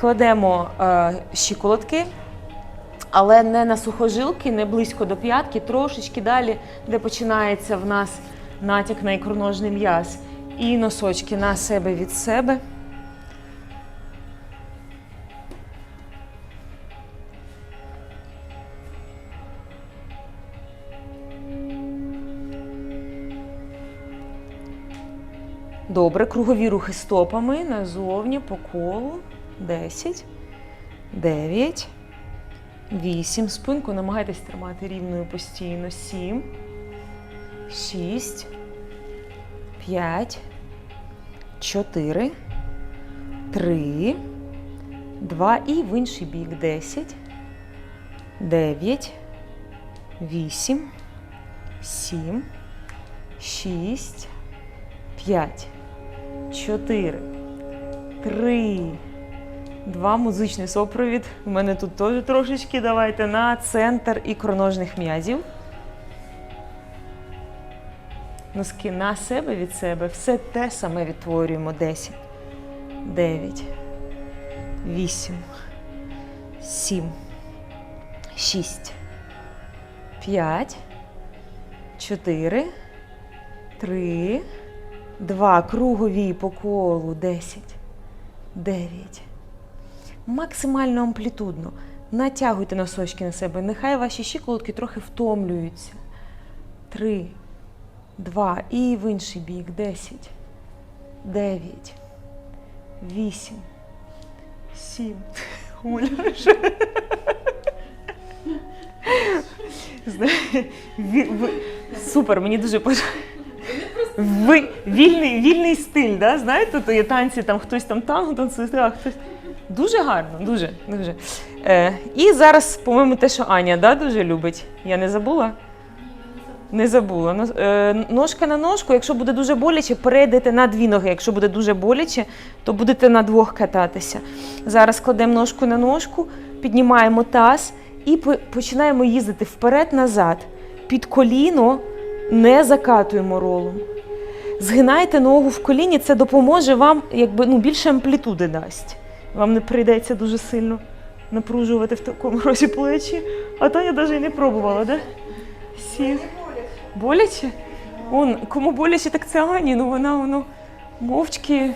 Кладемо е, щиколотки, але не на сухожилки, не близько до п'ятки, трошечки далі, де починається в нас натяк на ікроножний м'яз. І носочки на себе від себе. Добре, кругові рухи стопами назовні по колу. 10, 9, 8. Спинку намагайтесь тримати рівною постійно. 7, 6, 5, 4, 3, 2 і в інший бік 10, 9, 8, 7, 6, 5, 4, 3, 2. Музичний сопровід. У мене тут теж трошечки. Давайте на центр ікроножних м'язів. Носки на себе від себе. Все те саме відтворюємо. 10, 9, 8, 7, 6, 5, 4, 3, 2. Кругові по колу. 10, 9. Максимально амплітудно. Натягуйте носочки на себе. Нехай ваші щиколотки трохи втомлюються. Три, два. І в інший бік. Десять, дев'ять, вісім, сім. Супер, мені дуже. Ви, вільний, вільний стиль, да? знаєте, то є танці, там хтось там танго танцює, а хтось. Дуже гарно, дуже, дуже. Е, і зараз, по-моєму, те, що Аня да, дуже любить. Я не забула? Не забула. Нос- е, Ножка на ножку, якщо буде дуже боляче, перейдете на дві ноги. Якщо буде дуже боляче, то будете на двох кататися. Зараз кладемо ножку на ножку, піднімаємо таз і починаємо їздити вперед-назад. Під коліно не закатуємо ролом. Згинайте ногу в коліні, це допоможе вам якби, ну, більше амплітуди дасть. Вам не прийдеться дуже сильно напружувати в такому розі плечі. А то я навіть і не пробувала, да? Сі. Боляче? Он, кому боляче, так це Ані, ну вона воно мовчки.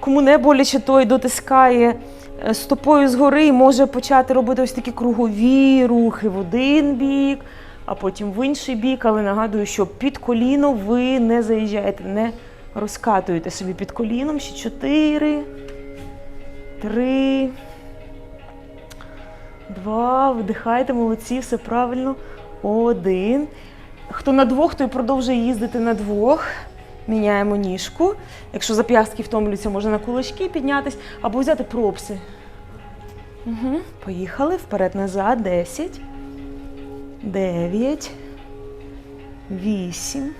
Кому не боляче, той дотискає е, стопою згори і може почати робити ось такі кругові рухи в один бік, а потім в інший бік. Але нагадую, що під коліно ви не заїжджаєте, не розкатуєте собі під коліном. Ще чотири, три, два. Вдихайте, молодці, все правильно. Один. Хто на двох, той продовжує їздити на двох. Міняємо ніжку. Якщо зап'ястки втомлюються, можна на кулачки піднятись або взяти пропси. Угу. Поїхали. Вперед-назад. Десять. Дев'ять. Вісім.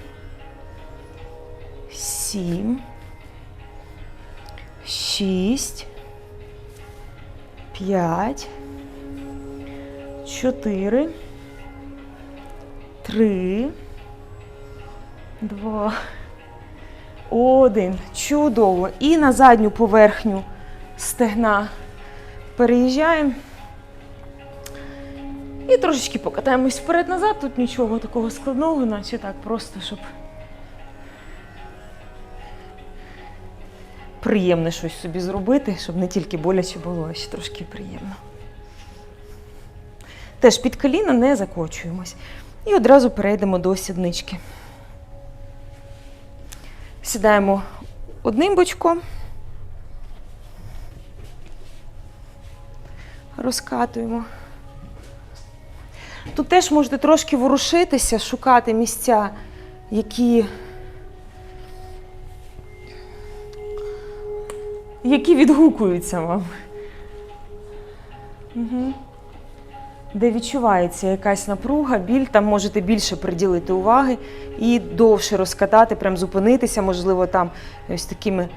Сім. Шість. П'ять. Чотири. Три. Два. Один. Чудово. І на задню поверхню стегна переїжджаємо. І трошечки покатаємось вперед-назад. Тут нічого такого складного, наче так просто, щоб приємне щось собі зробити, щоб не тільки боляче було, а ще трошки приємно. Теж під коліна не закочуємось. І одразу перейдемо до сіднички. Сідаємо одним бочком. Розкатуємо. Тут теж можете трошки ворушитися, шукати місця, які, які відгукуються вам. Угу. Де відчувається якась напруга, біль, там можете більше приділити уваги і довше розкатати, прям зупинитися, можливо, там ось такими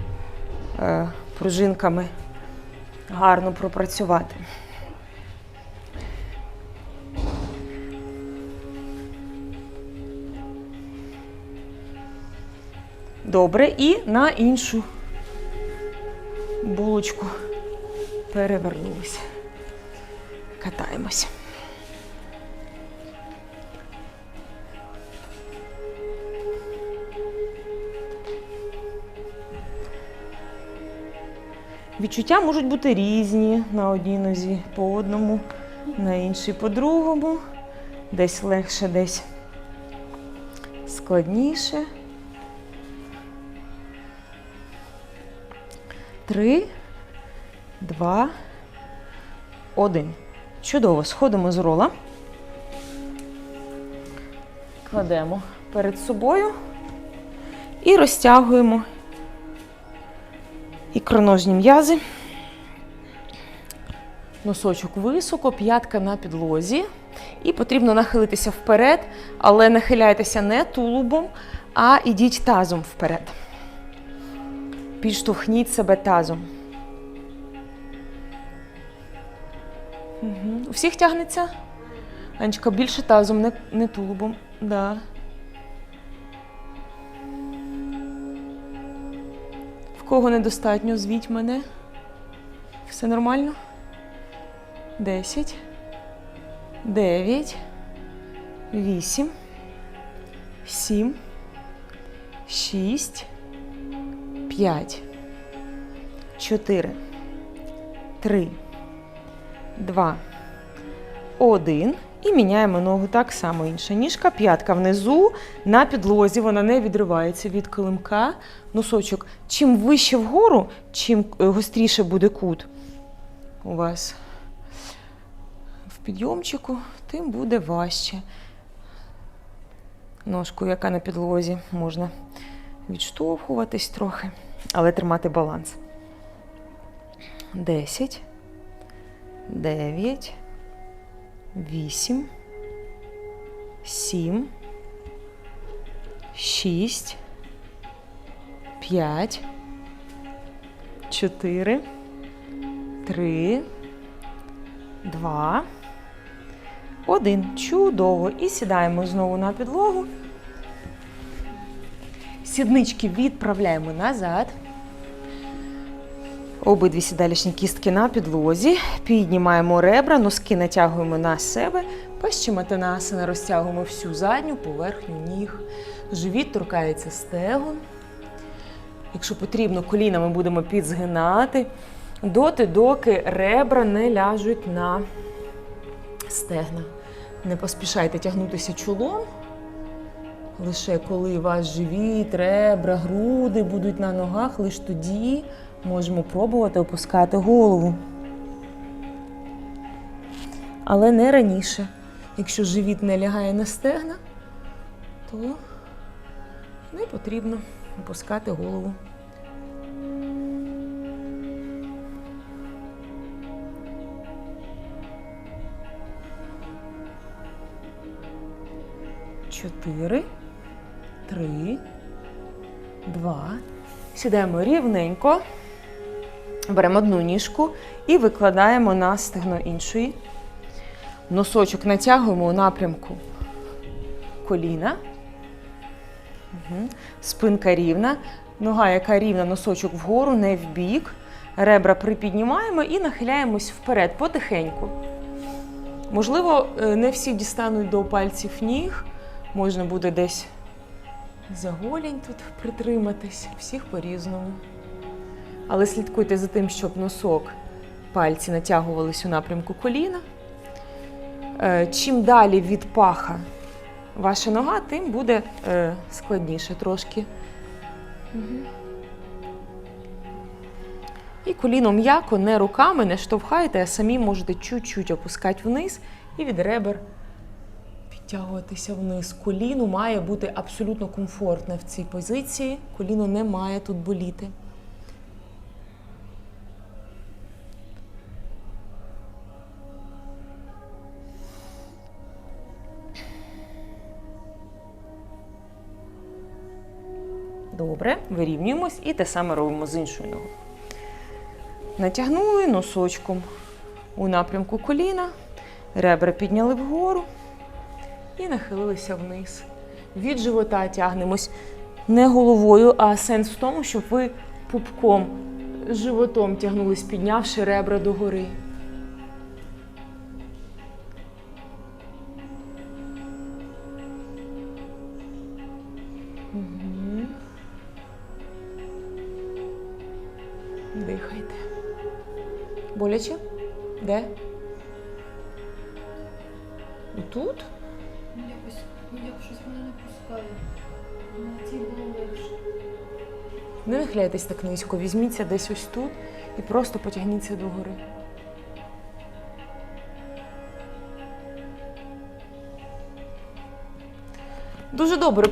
е, пружинками гарно пропрацювати. Добре, і на іншу булочку перевернулися. Катаємося. Відчуття можуть бути різні на одній нозі по одному, на іншій по другому. Десь легше, десь складніше. Три, два, один. Чудово. Сходимо з рола. Кладемо перед собою і розтягуємо ікроножні м'язи. Носочок високо, п'ятка на підлозі. І потрібно нахилитися вперед, але нахиляйтеся не тулубом, а ідіть тазом вперед. Підштовхніть себе тазом. Угу. У всіх тягнеться? Анечка, більше тазом, не, не тулубом. Да. В кого недостатньо, звіть мене. Все нормально? Десять. Дев'ять. Вісім. Сім. Шість. П'ять. Чотири. Три. Два. Один. І міняємо ногу так само. Інша ніжка, п'ятка внизу, на підлозі, вона не відривається від килимка. Носочок. Чим вище вгору, чим е, гостріше буде кут у вас в підйомчику, тим буде важче. Ножку, яка на підлозі, можна відштовхуватись трохи, але тримати баланс. Десять. Дев'ять. Вісім. Сім. Шість. П'ять. Чотири. Три. Два. Один. Чудово. І сідаємо знову на підлогу. Сіднички відправляємо назад. Обидві сідалішні кістки на підлозі. Піднімаємо ребра, носки натягуємо на себе. Пащематанасана розтягуємо всю задню поверхню ніг. Живіт торкається стегон. Якщо потрібно, коліна ми будемо підзгинати доти, доки ребра не ляжуть на стегна. Не поспішайте тягнутися чолом. Лише коли ваш живіт, ребра, груди будуть на ногах, лише тоді можемо пробувати опускати голову. Але не раніше. Якщо живіт не лягає на стегна, то не потрібно опускати голову. Чотири, три, два. Сідаємо рівненько. Беремо одну ніжку і викладаємо на стегно іншої. Носочок натягуємо у напрямку коліна. Угу. Спинка рівна. Нога, яка рівна, носочок вгору, не в бік. Ребра припіднімаємо і нахиляємось вперед потихеньку. Можливо, е, не всі дістануть до пальців ніг. Можна буде десь за голінь тут притриматись. Всіх по-різному. Але слідкуйте за тим, щоб носок, пальці натягувались у напрямку коліна. Е, Чим далі від паха ваша нога, тим буде е, складніше трошки. І коліно м'яко, не руками, не штовхайте, а самі можете чуть-чуть опускати вниз і від ребер підтягуватися вниз. Коліно має бути абсолютно комфортне в цій позиції. Коліно не має тут боліти. Добре, вирівнюємось і те саме робимо з іншою ногою. Натягнули носочком у напрямку коліна, ребра підняли вгору і нахилилися вниз. Від живота тягнемось не головою, а сенс в тому, щоб ви пупком животом тягнулись, піднявши ребра догори. Дихайте. Боляче? Де? Тут? Ну, ну, не. Не нахиляйтесь так низько, візьміться десь ось тут і просто потягніться догори. Дуже добре.